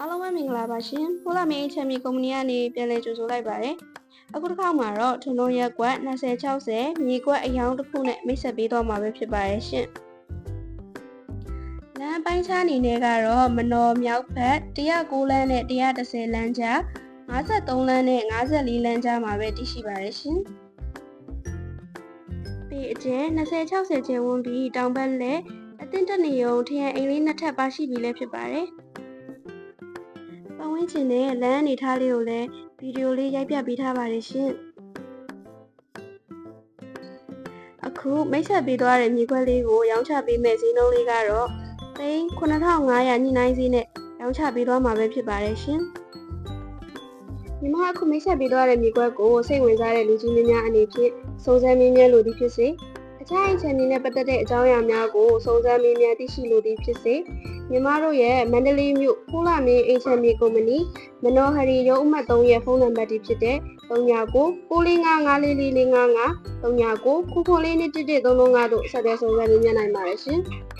အားလုံးပဲမင်္ဂလာပါရှင်။ဖိုလာမင်းအချမ်းမီကုမ္ပဏီကနေပြန်လည်ကြိုဆိုလိုက်ပါရယ်။အခုတစ်ခေါက်မှာတော့ထုံလုံးရက်ကွက်2060မြေကွက်အယောင်တစ်ခုနဲ့မိတ်ဆက်ပေးတော့မှာပဲဖြစ်ပါရဲ့ရှင်။လမ်းပိုင်းခြားအနေနဲ့ကတော့မနော်မြောက်ဘက်109လမ်းနဲ့110လမ်းကြား53လမ်းနဲ့54လမ်းကြားမှာပဲတည်ရှိပါရဲ့ရှင်။ပေအကျဉ်2060ကျင်းဝန်းပြီးတောင်ဘက်လက်အသင်းတက်နေုံထရန်အိမ်လေးနှစ်ထပ်ပါရှိပြီလည်းဖြစ်ပါတယ်။ ပတ်ဝန်းကျင်နဲ့လမ်းအနေထားလေးကိုလည်းဗီဒီယိုလေးရိုက်ပြပေးထားပါတယ်ရှင်။အခုမိတ်ဆက်ပေးသွားတဲ့မြေခွက်လေးကိုရောင်းချပေးမဲ့ဈေးနှုန်းလေးကတော့သိန်း9500ညှိနှိုင်းဈေးနဲ့ရောင်းချပေးသွားမှာပဲဖြစ်ပါတယ်ရှင်။ညီမအခုမိတ်ဆက်ပေးသွားတဲ့မြေခွက်ကိုစိတ်ဝင်စားတဲ့လူကြီးများများအနေဖြင့်စုံစမ်းမေးမြန်းလို့ဒီဖြစ်စေအခြားအချက်အနဲ့ပတ်သက်တဲ့အကြောင်းအရာများကိုစုံစမ်းမေးမြန်းသိရှိလို့ဒီဖြစ်စေ ညီမတို့ရဲ့မန္တလေးမြို့ဖိုးလာမင်းအင်ချန်မီကုမ္ပဏီမနော်ဟရီရုံးအမှတ်3ရဲ့ဖုန်းနံပါတ်ဒီဖြစ်တဲ့39 6455455 39 994လေးနဲ့တစ်တစ်335တို့ဆက်တဲ့စုံစမ်းမေးမြန်းနိုင်ပါတယ်ရှင်။